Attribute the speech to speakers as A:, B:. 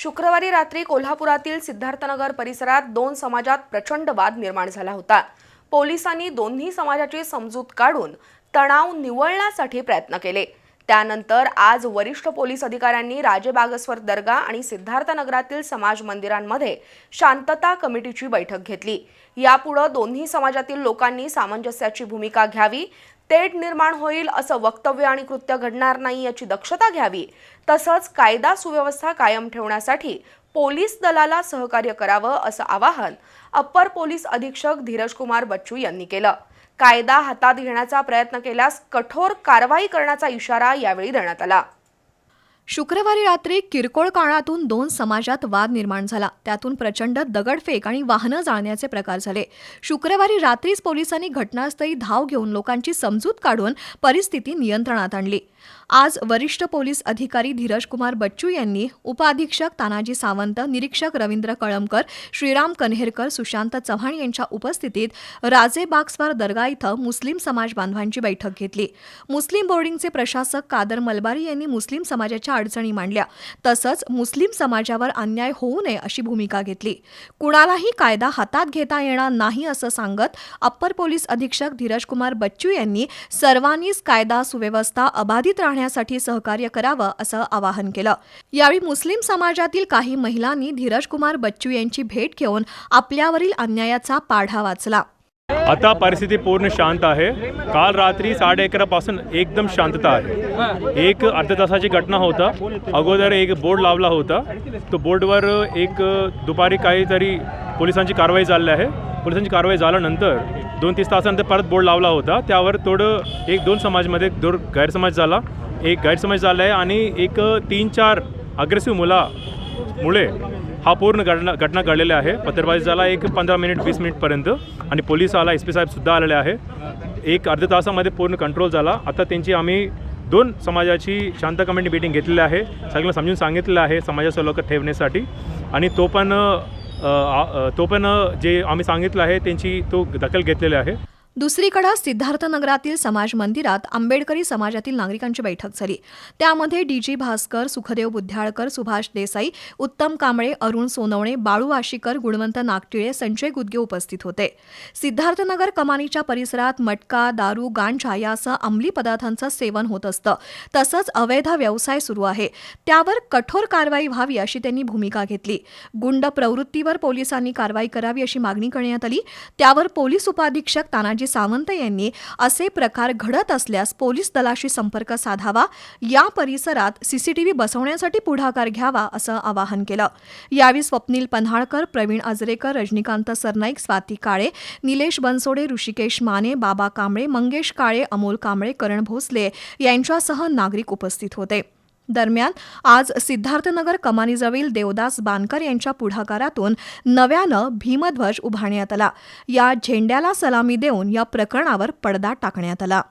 A: शुक्रवारी रात्री कोल्हापुरातील सिद्धार्थनगर परिसरात दोन समाजात प्रचंड वाद निर्माण झाला होता. पोलिसांनी दोन्ही समाजाची समजूत काढून तणाव निवळण्यासाठी प्रयत्न केले. त्यानंतर आज वरिष्ठ पोलीस अधिकाऱ्यांनी राजेबागस्वर दर्गा आणि सिद्धार्थनगरातील समाज मंदिरांमध्ये शांतता कमिटीची बैठक घेतली. यापुढं दोन्ही समाजातील लोकांनी सामंजस्याची भूमिका घ्यावी तेट निर्माण होईल असं वक्तव्य आणि कृत्य घडणार नाही याची दक्षता घ्यावी तसंच कायदा सुव्यवस्था कायम ठेवण्यासाठी पोलीस दलाला सहकार्य करावं असं आवाहन अप्पर पोलीस अधीक्षक धीरज कुमार बच्चू यांनी केलं. कायदा हातात घेण्याचा प्रयत्न केल्यास कठोर कारवाई करण्याचा इशारा यावेळी देण्यात आला.
B: शुक्रवारी रात्री किरकोळ काळातून दोन समाजात वाद निर्माण झाला. त्यातून प्रचंड दगडफेक आणि वाहनं जाळण्याचे प्रकार झाले. शुक्रवारी रात्रीच पोलिसांनी घटनास्थळी धाव घेऊन लोकांची समजूत काढून परिस्थिती नियंत्रणात आणली. आज वरिष्ठ पोलीस अधिकारी धीरज कुमार बच्चू यांनी उपअधीक्षक तानाजी सावंत निरीक्षक रवींद्र कळमकर श्रीराम कन्हेरकर सुशांत चव्हाण यांच्या उपस्थितीत राजे बागस्वार दर्गा इथं मुस्लिम समाज बांधवांची बैठक घेतली. मुस्लिम बोर्डिंगचे प्रशासक कादर मलबारी यांनी मुस्लिम समाजाच्या अडचणी मांडल्या. तसंच मुस्लिम समाजावर अन्याय होऊ नये अशी भूमिका घेतली. कुणालाही कायदा हातात घेता येणार नाही असं सांगत अप्पर पोलीस अधीक्षक धीरज कुमार बच्चू यांनी सर्वांनीच कायदा सुव्यवस्था अबाधित राहण्यासाठी सहकार्य करावं असं आवाहन केलं. यावेळी मुस्लिम समाजातील काही महिलांनी धीरज कुमार बच्चू यांची भेट घेऊन आपल्यावरील अन्यायाचा पाढा वाचला.
C: आता परिस्थिती पूर्ण शांत आहे. काल रात्री साडे अकरापासून एकदम शांतता आहे. एक अर्ध्या तासाची घटना होता. अगोदर एक बोर्ड लावला होता. तो बोर्डवर एक दुपारी काहीतरी पोलिसांची कारवाई झाली आहे. पोलिसांची कारवाई झाल्यानंतर दोन तीस तासानंतर परत बोर्ड लावला होता. त्यावर थोडं एक दोन समाजमध्ये दोन गैरसमज झाला. एक गैरसमज झाला आहे आणि एक तीन चार अग्रेसिव्ह मुलामुळे हा पूर्ण घटना घटना घडलेल्या आहे. पत्रबाजी झाला एक पंधरा मिनिट वीस मिनिटपर्यंत आणि पोलीस आला एस पी साहेबसुद्धा आलेले आहे. एक अर्ध्या तासामध्ये पूर्ण कंट्रोल झाला. आता त्यांची आम्ही दोन समाजाची शांत कमिटी मीटिंग घेतलेली आहे. सगळं समजून सांगितलेलं आहे समाजाचं लोक ठेवण्यासाठी. आणि तो पण तो पण जे आम्ही सांगितलं आहे त्यांची तो दखल घेतलेली आहे.
B: दुसरीकडे सिद्धार्थनगरातील समाज मंदिरात आंबेडकरी समाजातील नागरिकांची बैठक झाली. त्यामध्ये डी जी भास्कर सुखदेव बुद्ध्याळकर सुभाष देसाई उत्तम कांबळे अरुण सोनवणे बाळू वाशीकर गुणवंत नागटिळे संजय गुदगे उपस्थित होते. सिद्धार्थनगर कमानीच्या परिसरात मटका दारू गांजा यासह अंमली पदार्थांचं सेवन होत असतं. तसंच अवैध व्यवसाय सुरू आहे. त्यावर कठोर कारवाई व्हावी अशी त्यांनी भूमिका घेतली. गुंड प्रवृत्तीवर पोलिसांनी कारवाई करावी अशी मागणी करण्यात आली. त्यावर पोलीस उपाधीक्षक तानाजी सावंत यांनी असे प्रकार घडत असल्यास पोलीस दलाशी संपर्क साधावा. या परिसरात सीसीटीव्ही बसवण्यासाठी पुढाकार घ्यावा असं आवाहन केलं. यावेळी स्वप्नील पन्हाळकर प्रवीण अजरेकर रजनीकांत सरनाईक स्वाती काळे निलेश बनसोडे ऋषिकेश माने बाबा कांबळे मंगेश काळे अमोल कांबळे करण भोसले यांच्यासह नागरिक उपस्थित होते. दरम्यान आज सिद्धार्थनगर कमानीजवळील देवदास बानकर यांच्या पुढाकारातून नव्यानं भीमध्वज उभारण्यात आला. या झेंड्याला सलामी देऊन या प्रकरणावर पडदा टाकण्यात आला.